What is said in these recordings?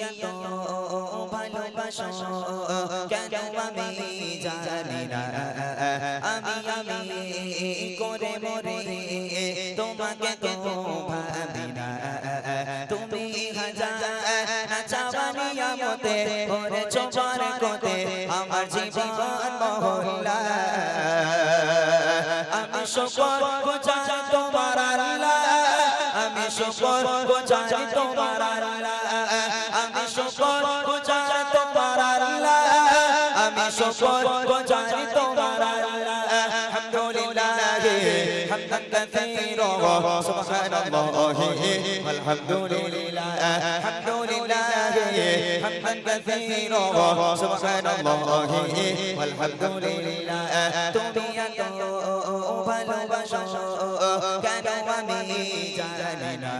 এত ভালোবাসো কেন আমি জানি না আমি আমি করে মরে তোমাকে তো ভাবি না তুমি হাজার চাবানিয়া মতে ওরে চোপার আমার জীবন মহল্লা আমি শুকর গুজার তোমার আল্লাহ আমি শুকর গুজার তোমার আল্লাহ। আমি শুকর তোমার আল্লাহ। আমি শুকর গুজার তোমার আল্লাহ। আলহামদুলিল্লাহ, হামদান কাসীরা। সুবহানাল্লাহ, আলহামদুলিল্লাহ আলহামদুলিল্লাহ হামদান কাসীরা। সুবহানাল্লাহ, আলহামদুলিল্লাহ। তুমি এত ভালোবাসো, কেন আমি জানি না?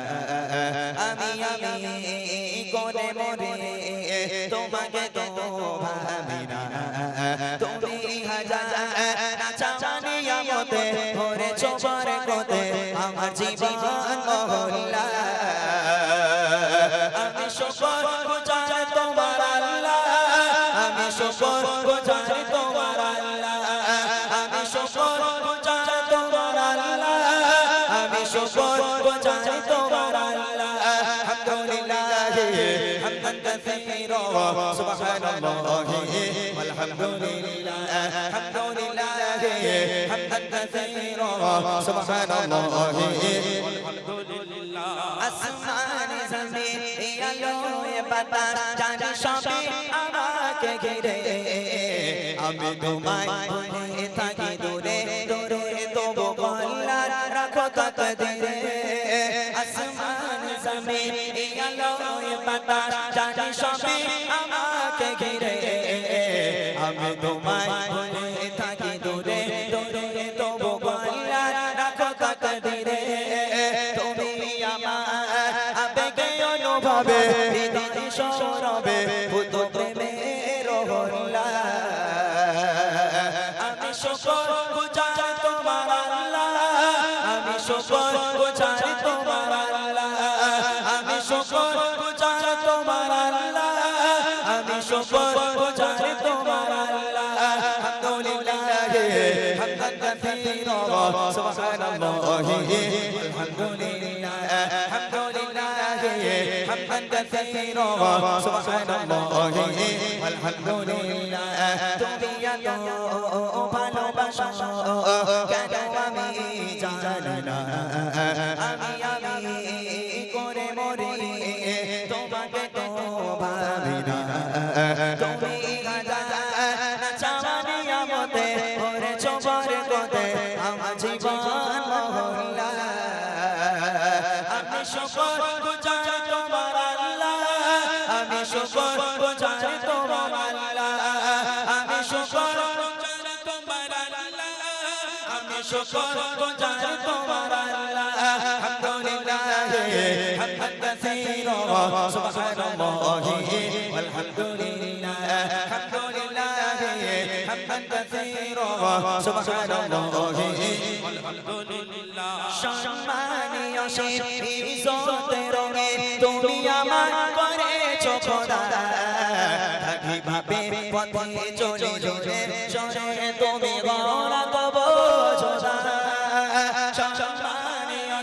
আমি আমি করে তোমাকে তো ভাবি না তুমি হাজার চাচানিয়া মতে ভরে চোবার কোতে আমার জীবন মহল্লা আমি শুকর গুজার তোমার আল্লাহ। আমি শুকর গুজার তোমার আল্লাহ। আমি শুকর গুজার তোমার আল্লাহ। আমি শুকর গুজার তোমার আমি তোমায় থাকি দূরে দূরে তবু কল্যাণ রাখো তকদিরে আসমান আলো বাতাস, জানি সবই আমাকে ঘিরে। আমি তোমায় ভুলে থাকি দূরে দূরে তবু কল্যাণ রাখো তকদিরে। তুমি আমার আবেগে অনুভবে, হৃদয় সরবে ভূত প্রেমের হল্লা আমি শুকর গুজার তোমার আল্লাহ। আমি শুকর গুজার তোমার কাসীরা সুবহানাল্লাহ আলহামদুলিল্লাহ আলহামদুলিল্লাহ হামদান কাসীরা সুবহানাল্লাহ আলহামদুলিল্লাহ তুমি এত ভালোবাসো কেন আমি জানি না আমি আমি করে মরে তোমাকে তো ভাবি না তুমি শুকর গুজার তোমার আল্লাহ আমি শুকর গুজার তোমার আল্লাহ আমি শুকর গুজার তোমার আল্লাহ আমি শুকর গুজার তোমার আল্লাহ আলহামদুলিল্লাহ হামদান কাসীরা সুবহানাল্লাহ আলহামদুলিল্লাহ আলহামদুলিল্লাহ হামদান কাসীরা সুবহানাল্লাহ সম্মানীয় ইজ্জতের রঙে তুমি আমার করেছ খোদা। থাকি ভাবে পথে চলে চলে চলে তুমি গড়া কব যোদা সম্মানীয়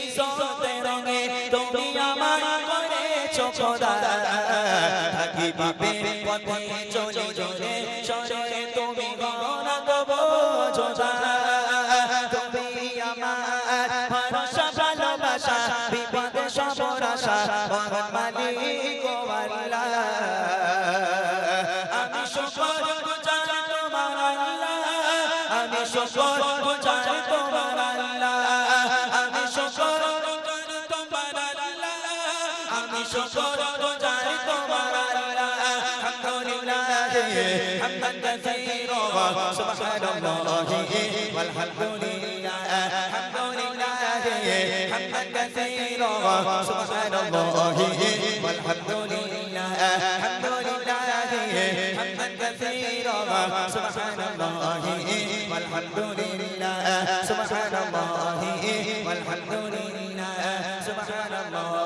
ইজ্জতের রঙে তুমি আমার করেছ খোদা থাকি ভাবে গো আল্লাহ আমি শকর গুজার তোমার আল্লাহ আমি শকর গুজার তোমার আল্লাহ আমি শকর গুজার তোমার আল্লাহ আমি শকর গুজার তোমার আল্লাহ আলহামদুলিল্লাহ হামদান কাসীরা সুবহানাল্লাহ ওয়াল হামদুলিল্লাহ হামদুলিল্লাহ হামদান কাসীরা সুবহানাল্লাহ Allah